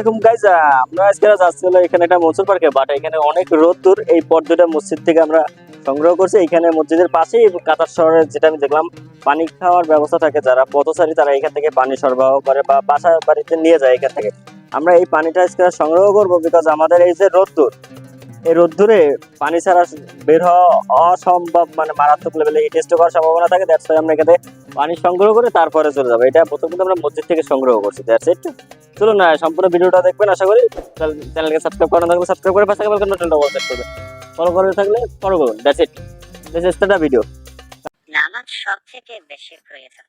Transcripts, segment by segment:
এরকম গাইজ আমরা আজকে যাচ্ছি হলো এখানে একটা পার্কে বাট এখানে অনেক এই মসজিদ থেকে আমরা সংগ্রহ করছি। এখানে মসজিদের পাশেই কাতার শহরে যেটা আমি দেখলাম, পানি খাওয়ার ব্যবস্থা থাকে। যারা পথচারী, তারা এখান থেকে পানি সরবরাহ করে বা বাসা বাড়িতে নিয়ে যায় এখান থেকে। আমরা এই পানিটা আজকে সংগ্রহ করব বিকজ আমাদের এই যে রোদ্দুর এই রোদ্দুরে পানি ছাড়া বের হওয়া অসম্ভব মানে মারাত্মক লেভেলে হিট স্ট্রোক হওয়ার সম্ভাবনা থাকে। দ্যাটস আমরা এখানে পানি সংগ্রহ করে তারপরে চলে যাব। এটা প্রথম কিন্তু আমরা মসজিদ থেকে সংগ্রহ করছি দ্যাটস ইট চলুন না, সম্পূর্ণ ভিডিওটা দেখবেন, আশা করি চ্যানেলকে সাবস্ক্রাইব করা থাকলে সাবস্ক্রাইব করে পাশে বেলকন বাটনটা সেট করবেন। ফলো করে থাকলে ফলো করুন that's it this is the video নামাজ সব থেকে বেশি প্রয়োজন।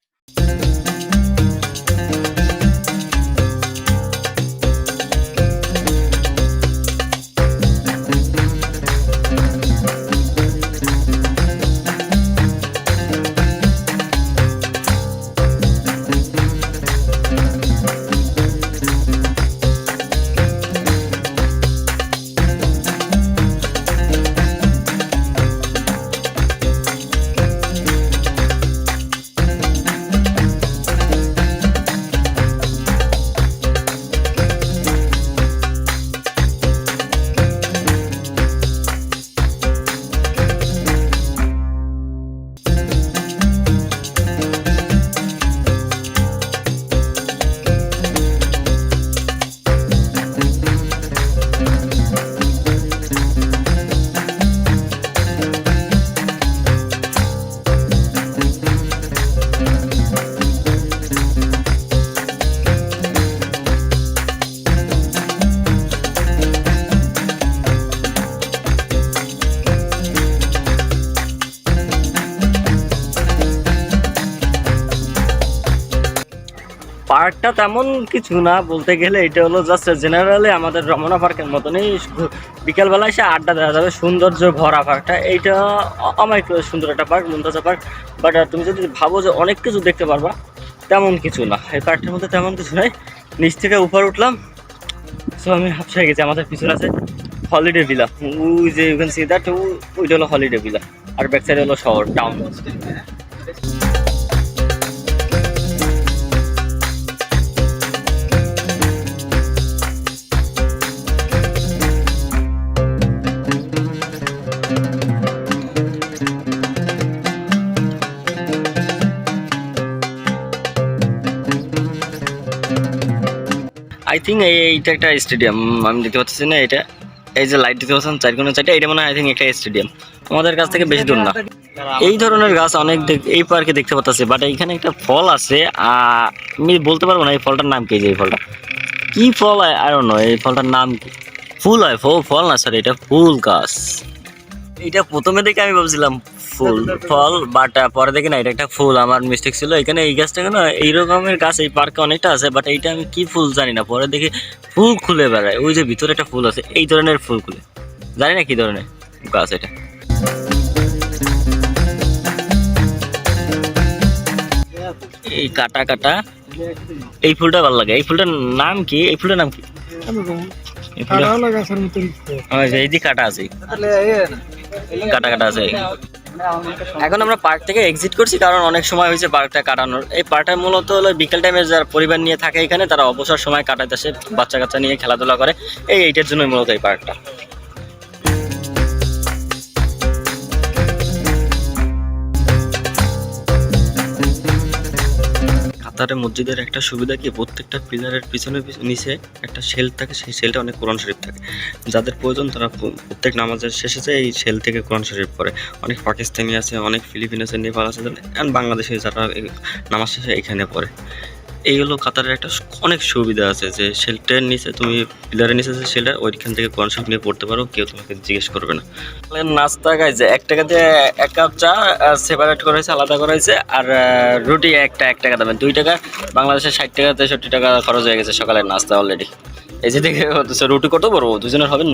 পার্কটা তেমন কিছু না, বলতে গেলে এটা হলো জাস্ট জেনারেলি আমাদের রমনা পার্কের মতনই ঘু- বিকালবেলা এসে আড্ডা দেওয়া যাবে, সৌন্দর্য ভরা পার্কটা। এইটা অমায়িক সুন্দর একটা পার্ক মুমতাজা পার্ক। বাট তুমি যদি ভাবো যে অনেক কিছু দেখতে পারবা, তেমন কিছু না। এই পার্কটার মধ্যে তেমন কিছু নাই। নিচ থেকে উপর উঠলাম সো আমি হাফসাই গেছি, আমাদের পিছনে আছে হলিডে ভিলা ওই যে ইউ ক্যান সি দ্যাট ওইটা হলো হলিডে ভিলা আর ব্যাক সাইডে হলো শহর টাউন আই থিঙ্ক এইটা একটা স্টেডিয়াম আমি দেখতে পাচ্ছি না এটা। এই যে লাইট দিতে পাচ্ছেন চার কোনো চারটা, এটা মনে হয় আই থিঙ্ক একটা স্টেডিয়াম আমাদের কাছ থেকে বেশি দূর না। এই ধরনের গাছ অনেক এই পার্কে দেখতে পাচ্ছি বাট এইখানে একটা ফল আছে আমি বলতে পারব না এই ফলটার নাম কি যে এই ফলটা। কি ফল হয় আর নয় এই ফলটার নাম কি? ফুল হয় ফল না স্যার এটা ফুল গাছ। এটা প্রথমে দেখে আমি ভাবছিলাম ফুল ফল বাট পরে দেখি না এটা একটা ফুল আমার মিস্টেক ছিল। এখানে এই গাছটা না এই রকমের গাছ এই পার্কে অনেকটা আছে বাট এইটা আমি কি ফুল জানি না। পরে দেখি ফুল খুলে বেড়ায়। ওই যে ভিতরে একটা ফুল আছে এই ধরনের ফুল খুলে। জানি না কি ধরনের গাছ এটা। এই কাটা কাটা। এই ফুলটা ভালো লাগে। এই ফুলটার নাম কি? এই ফুলটার নাম কি? কাটা আছে। কাটা কাটা আছে। এখন আমরা পার্ক থেকে এক্সিট করছি, কারণ অনেক সময় হয়েছে পার্কটা কাটানোর। এই পার্কটা মূলত হলো বিকেল টাইমে যারা পরিবার নিয়ে থাকে এখানে, তারা অবসর সময় কাটাতে আসে বাচ্চা কাচ্চা নিয়ে খেলাধুলা করে। এই এইটার জন্যই মূলত এই পার্কটা কাতারে মসজিদের একটা সুবিধা কি, প্রত্যেকটা পিলারের পিছনে পিছ- নিচে একটা শেল থাকে, সেই সেলটা অনেক কোরআন শরীফ থাকে। যাদের প্রয়োজন তারা প্রত্যেক নামাজের শেষে যে এই সেল থেকে কোরআন শরীফ পড়ে। অনেক পাকিস্তানি আছে, অনেক ফিলিপিন আছে, নেপাল আছে অ্যান্ড বাংলাদেশে যারা নামাজ শেষে এখানে পড়ে। এই হলো কাতারের একটা অনেক সুবিধা আছে যে শেলটার নিচে তুমি পিলারের নিচে যে শেলটা ওইখান থেকে শরীফ নিয়ে পড়তে পারো, কেউ তোমাকে জিজ্ঞেস করবে না। নাস্তা খাইছে এক টাকা দিয়ে এক কাপ চা সেপারেট করা হয়েছে, আলাদা করা হয়েছে, আর রুটি একটা, এক টাকা দামে। দুই টাকা, বাংলাদেশে ষাট টাকা, তেষট্টি টাকা খরচ হয়ে গেছে সকালের নাস্তা অলরেডি এই যে দেখে রুটি কত বড় দুজনের হবে না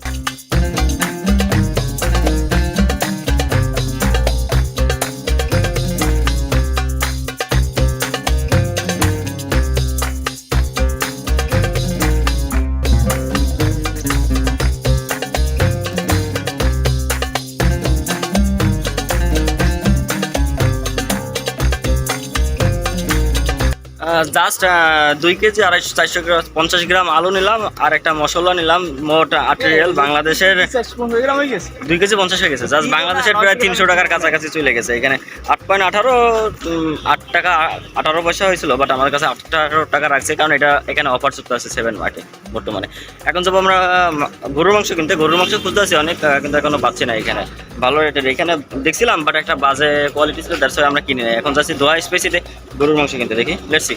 জাস্ট দুই কেজি আড়াইশো, চারশো পঞ্চাশ গ্রাম আলু নিলাম, আর একটা মশলা নিলাম, মোট আট রিয়াল বাংলাদেশের দুই কেজি পঞ্চাশ হয়ে গেছে। জাস্ট বাংলাদেশের প্রায় তিনশো টাকার কাছাকাছি চলে গেছে। এখানে আট পয়েন্ট আঠারো আট টাকা, আঠারো পয়সা হয়েছিল বাট আমার কাছে আঠারো টাকা রাখছে, কারণ এটা এখানে অফার চলতে আছে সেভেন মার্টে বর্তমানে। এখন যাব আমরা গরুর মাংস কিনতে। গরুর মাংস খুঁজতে আছি অনেক কিন্তু এখনও পাচ্ছি না এখানে। ভালো রেটের এখানে দেখছিলাম বাট একটা বাজে কোয়ালিটি ছিল দ্যাটস আমরা কিনে নেই। এখন যাচ্ছি দোহা স্পেসিতে গরুর মাংস কিনতে, দেখি লেটসি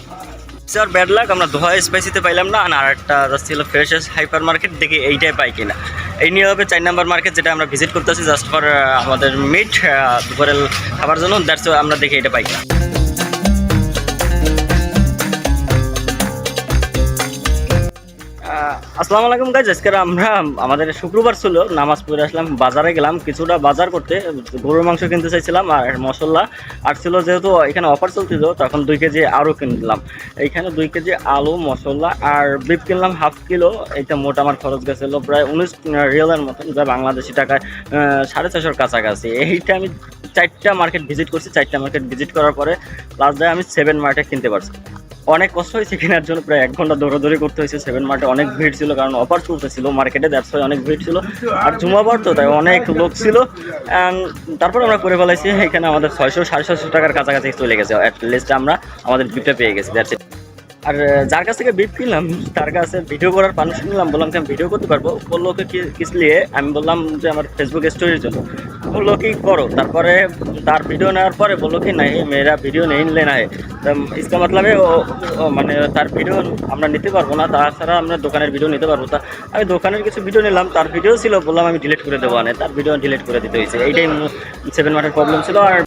স্যার ব্যাড লাগ আমরা দোহা স্পাইসিতে পাইলাম না আর একটা ছিল ফ্রেশ হাইপার মার্কেট দেখি এইটাই পাই কিনা। এই নিয়ে হবে চার নাম্বার মার্কেট যেটা আমরা ভিজিট করতেছি জাস্ট ফর আমাদের মিট দুপুরের খাবার জন্য দ্যাটস আমরা দেখি এটা পাই কিনা। আসসালামু আলাইকুম গাইজ আজকে আমরা, আমাদের শুক্রবার ছিল, নামাজ পড়ে আসলাম, বাজারে গেলাম, কিছুটা বাজার করতে, গরুর মাংস কিনতে চাইছিলাম আর মশলা। আর ছিল যেহেতু এখানে অফার চলছিল তখন দুই কেজি আরও কিনলাম। এইখানে দুই কেজি আলু, মশলা আর বিফ কিনলাম হাফ কিলো এইটা মোট আমার খরচ গেছিল প্রায় উনিশ রিয়ালের মতন, যা বাংলাদেশি টাকায় সাড়ে ছশোর কাছাকাছি। এইটা আমি চারটা মার্কেট ভিজিট করছি, চারটা মার্কেট ভিজিট করার পরে লাস্ট আমি সেভেন মার্টে কিনতে পারছি। অনেক কষ্ট হয়েছে কেনার জন্য, প্রায় এক ঘণ্টা দৌড়াদৌড়ি করতে হয়েছে সেভেন মার্টে অনেক ভিড় ছিল, কারণ অফার চলতেছিল মার্কেটে দ্যাটস অনেক ভিড় ছিল, আর জুমাবার তো, তাই অনেক লোক ছিল অ্যান্ড তারপর আমরা করে ফেলাইছি, এখানে আমাদের ছয়শো সাড়ে ছয়শো টাকার কাছাকাছি চলে গেছে অ্যাটলিস্ট আমরা আমাদের বিপটা পেয়ে গেছি দ্যাটস ইট আর যার কাছ থেকে বিট কিনলাম, তার কাছে ভিডিও করার পারমিশন নিলাম, বললাম কি আমি ভিডিও করতে পারব। বলল কি কি- কিস নিয়ে আমি বললাম যে আমার ফেসবুক স্টোরির জন্য। বলল কি করো? তারপরে তার ভিডিও নেওয়ার পরে বলল কি, নাই, মেয়েরা ভিডিও নেই, নিলে না ইসকা মতলবে মানে তার ভিডিও আমরা নিতে পারব না, তাছাড়া আমরা দোকানের ভিডিও নিতে পারব। তা আমি দোকানের কিছু ভিডিও নিলাম, তার ভিডিও ছিল, বললাম আমি ডিলিট করে দেবো না তার ভিডিও ডিলিট করে দিতে হয়েছে। এইটাই সেভেন মার্টের প্রবলেম ছিল। আর